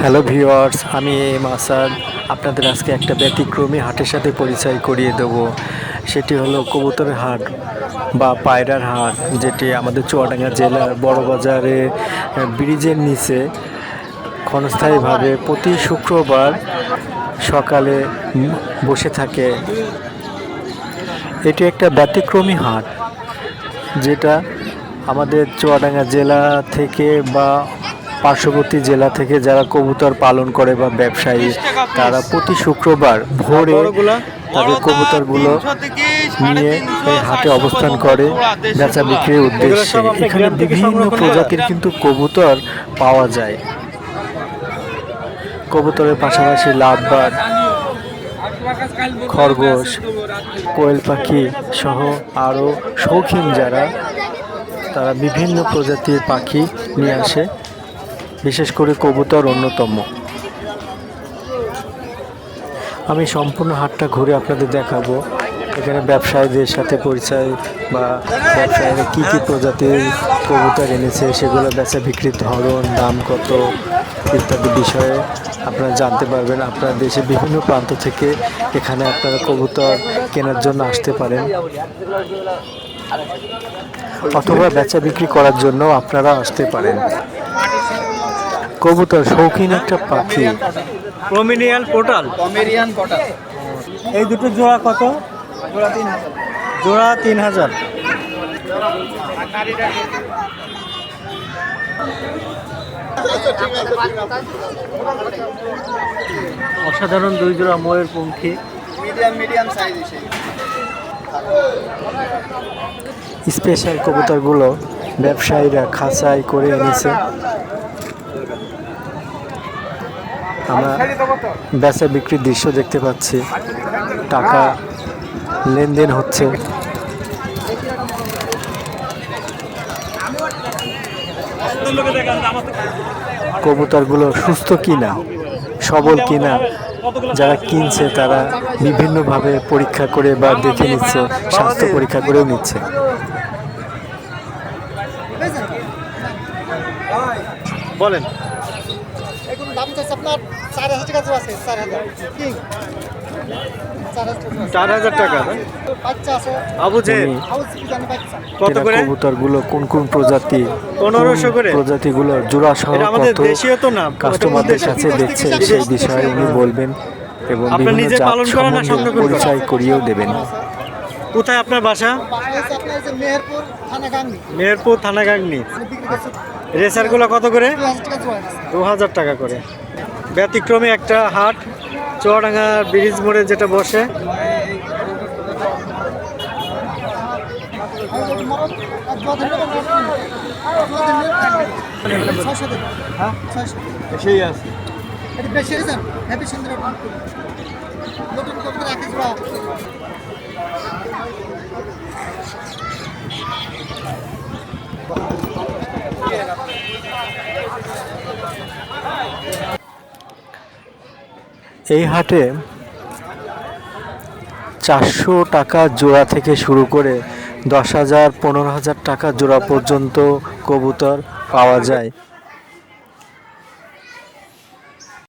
Hello viewers আমি M Asad আপনাদের আজকে একটা ব্যতিক্রমী হাটের সাথে পরিচয় করিয়ে দেব। সেটি হলো কবুতরের হাট বা পায়রার হাট, যেটি আমাদের চুয়াডাঙ্গা জেলার বড় বাজারে ব্রিজের নিচে ক্ষণস্থায়ীভাবে প্রতি শুক্রবার সকালে বসে থাকে। এটি একটা ব্যতিক্রমী হাট, যেটা আমাদের চুয়াডাঙ্গা জেলা থেকে বা পার্শ্ববর্তী জেলা থেকে যারা কবুতর পালন করে বা ব্যবসায়ী তারা প্রতি শুক্রবার ভোরে তাদের কবুতরগুলো নিয়ে এই হাটে অবস্থান করে বেচা বিক্রির উদ্দেশ্যে। এখানে বিভিন্ন প্রজাতির কিন্তু কবুতর পাওয়া যায়। কবুতরের পাশাপাশি লাভবার খরগোশ কোয়েল পাখি সহ আরও শৌখিন যারা তারা বিভিন্ন প্রজাতির পাখি নিয়ে আসে। বিশেষ করে কবুতর অন্যতম। আমি সম্পূর্ণ হাটটা ঘুরে আপনাদের দেখাবো। এখানে ব্যবসায়ীদের সাথে পরিচয় বা ব্যবসায়ীরা কী কী প্রজাতির কবুতর এনেছে, সেগুলো বেচা বিক্রির ধরন, দাম কত ইত্যাদি বিষয়ে আপনারা জানতে পারবেন। আপনার দেশের বিভিন্ন প্রান্ত থেকে এখানে আপনারা কবুতর কেনার জন্য আসতে পারেন। অথবা বেচা বিক্রি করার জন্য আপনারা আসতে পারেন। কবুতর শৌখিন একটা পাখি। প্রমিনিয়াল পোর্টাল কমেরিয়ান কটা এই দুটো জোড়া কত? জোড়া তিন হাজার। জোড়া তিন হাজার। অসাধারণ দুই জোড়া ময়ের পঙ্খী। মিডিয়াম মিডিয়াম সাইজ এসে স্পেশাল কবুতরগুলো ব্যবসায়ীরা খাঁচাই করে এনেছে। আমরা বেচা বিক্রির দৃশ্য দেখতে পাচ্ছি। টাকা লেনদেন হচ্ছে। কবুতরগুলো সুস্থ কিনা, সবল কিনা, যারা কিনছে তারা বিভিন্নভাবে পরীক্ষা করে বা দেখে নিচ্ছে, স্বাস্থ্য পরীক্ষা করেও নিচ্ছে। বলেন। দাম চাচ্ছে আপনার চার হাজার টাকা জোড়া আছে চার হাজার। কি। চার হাজার টাকা? বাচ্চা আছে। আবু কত করে? কোন কোন প্রজাতি পনেরোশো করে? জোড়া সহ আমাদের দেশীয় তো না কাস্টমারদের। কাছে দেখছে সেই বিষয়ে উনি বলবেন এবং বিভিন্ন পালন না পরিচয় করিয়েও দেবেন। কোথায় আপনার বাসা? মেহেরপুর থানা গাংনি। মেহেরপুর করছি রেসারগুলো কত করে? দু হাজার টাকা করে। ব্যতিক্রমী একটা হাট চুয়াডাঙ্গা ব্রিজ মোড়ে যেটা বসে। সেই আছে। বেশি হ্যাপি সুন্দর নতুন কবুতর এক জোড়া এই হাটে চারশো টাকা জোড়া থেকে শুরু করে দশ হাজার, পনেরো হাজার টাকা জোড়া পর্যন্ত কবুতর পাওয়া যায়।